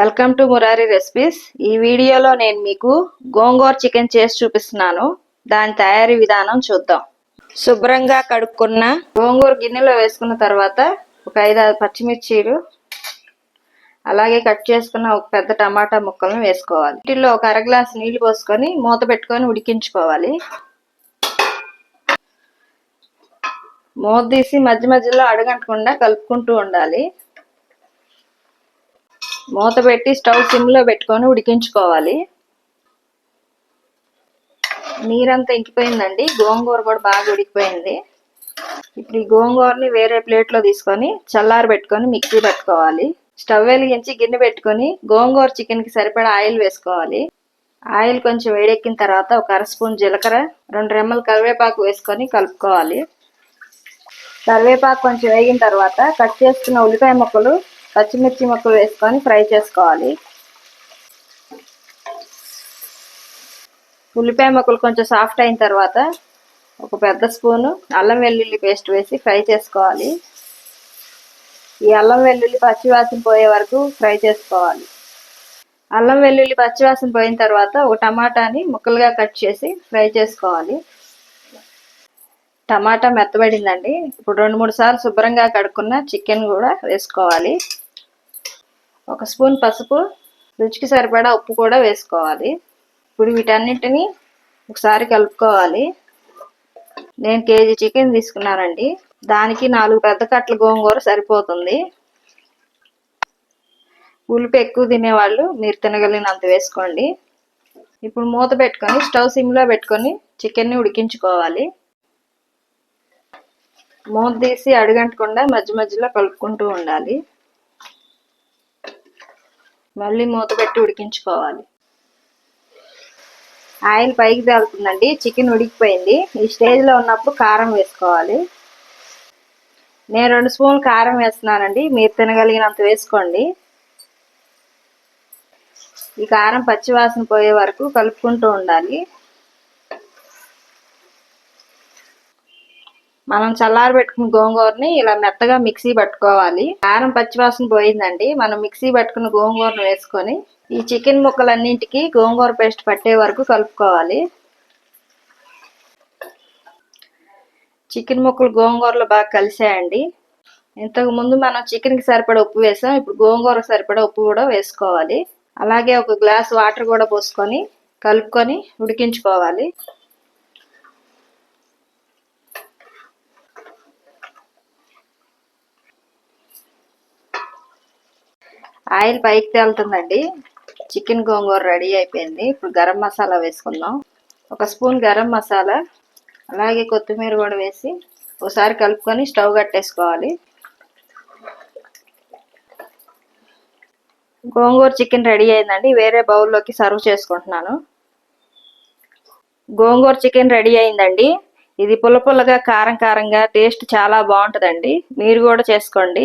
Welcome to Murari recipes ఈ వీడియోలో నేను మీకు గోంగూర చికెన్ చేసి చూపిస్తున్నాను. దాని తయారీ విధానం చూద్దాం. శుభ్రంగా కడుక్కున్న గోంగూర గిన్నెలో వేసుకున్న తర్వాత ఒక ఐదు ఆరు పచ్చిమిర్చీలు అలాగే కట్ చేసుకున్న ఒక పెద్ద టమాటా ముక్కలను వేసుకోవాలి. వీటిల్లో ఒక అర గ్లాస్ నీళ్ళు పోసుకొని మూత పెట్టుకొని ఉడికించుకోవాలి. మూత తీసి మధ్య మధ్యలో అడగంటకుండా కలుపుకుంటూ ఉండాలి. మూత పెట్టి స్టవ్ సిమ్లో పెట్టుకొని ఉడికించుకోవాలి. నీరంతా ఇంకిపోయిందండి. గోంగూర కూడా బాగా ఉడికిపోయింది. ఇప్పుడు ఈ గోంగూరని వేరే ప్లేట్లో తీసుకొని చల్లారి పెట్టుకొని మిక్సీ పెట్టుకోవాలి. స్టవ్ వెలిగించి గిన్నె పెట్టుకొని గోంగూర చికెన్కి సరిపడా ఆయిల్ వేసుకోవాలి. ఆయిల్ కొంచెం వేడెక్కిన తర్వాత ఒక అర స్పూన్ జీలకర్ర రెండు రెమ్మలు కరివేపాకు వేసుకొని కలుపుకోవాలి. కరివేపాకు కొంచెం వేగిన తర్వాత కట్ చేసుకున్న ఉల్లిపాయ ముక్కలు పచ్చిమిర్చి ముక్కలు వేసుకొని ఫ్రై చేసుకోవాలి. ఉల్లిపాయ ముక్కలు కొంచెం సాఫ్ట్ అయిన తర్వాత ఒక పెద్ద స్పూను అల్లం వెల్లుల్లి పేస్ట్ వేసి ఫ్రై చేసుకోవాలి. ఈ అల్లం వెల్లుల్లి పచ్చివాసన పోయే వరకు ఫ్రై చేసుకోవాలి. అల్లం వెల్లుల్లి పచ్చివాసన పోయిన తర్వాత ఒక టమాటాని ముక్కలుగా కట్ చేసి ఫ్రై చేసుకోవాలి. టమాటా మెత్తబడిందండి. ఇప్పుడు రెండు మూడు సార్లు శుభ్రంగా కడుక్కున్న చికెన్ కూడా వేసుకోవాలి. ఒక స్పూన్ పసుపు రుచికి సరిపడా ఉప్పు కూడా వేసుకోవాలి. ఇప్పుడు వీటన్నిటిని ఒకసారి కలుపుకోవాలి. నేను కేజీ చికెన్ తీసుకున్నానండి. దానికి నాలుగు పెద్ద కట్టల గోంగూర సరిపోతుంది. ఉల్లిపి ఎక్కువ తినేవాళ్ళు మీరు తినగలిగినంత వేసుకోండి. ఇప్పుడు మూత పెట్టుకొని స్టవ్ సిమ్లో పెట్టుకొని చికెన్ని ఉడికించుకోవాలి. మూత తీసి అడుగంటకుండా మధ్య మధ్యలో కలుపుకుంటూ ఉండాలి. మళ్ళీ మూత పెట్టి ఉడికించుకోవాలి. ఆయిల్ పైకి తేలుతుందండి చికెన్ ఉడికిపోయింది. ఈ స్టేజ్లో ఉన్నప్పుడు కారం వేసుకోవాలి. నేను రెండు స్పూన్లు కారం వేస్తున్నానండి మీరు తినగలిగినంత వేసుకోండి. ఈ కారం పచ్చివాసన పోయే వరకు కలుపుకుంటూ ఉండాలి. మనం చల్లారి పెట్టుకున్న గోంగూరని ఇలా మెత్తగా మిక్సీ పట్టుకోవాలి. కారం పచ్చివాసన పోయిందండి. మనం మిక్సీ పట్టుకున్న గోంగూరను వేసుకొని ఈ చికెన్ ముక్కలన్నింటికి గోంగూర పేస్ట్ పట్టే వరకు కలుపుకోవాలి. చికెన్ ముక్కలు గోంగూరలో బాగా కలిసాయండి. ఇంతకు ముందు మనం చికెన్కి సరిపడా ఉప్పు వేసాం. ఇప్పుడు గోంగూర సరిపడా ఉప్పు కూడా వేసుకోవాలి. అలాగే ఒక గ్లాస్ వాటర్ కూడా పోసుకొని కలుపుకొని ఉడికించుకోవాలి. ఆయిల్ పైకి తేలుతుందండి. చికెన్ గోంగూర రెడీ అయిపోయింది. ఇప్పుడు గరం మసాలా వేసుకుందాం. ఒక స్పూన్ గరం మసాలా అలాగే కొత్తిమీర కూడా వేసి ఒకసారి కలుపుకొని స్టవ్ కట్టేసుకోవాలి. గోంగూర చికెన్ రెడీ అయిందండి. వేరే బౌల్లోకి సర్వ్ చేసుకుంటున్నాను. గోంగూర చికెన్ రెడీ అయిందండి. ఇది పుల్ల పుల్లగా కారం కారంగా టేస్ట్ చాలా బాగుంటుందండి. మీరు కూడా చేసుకోండి.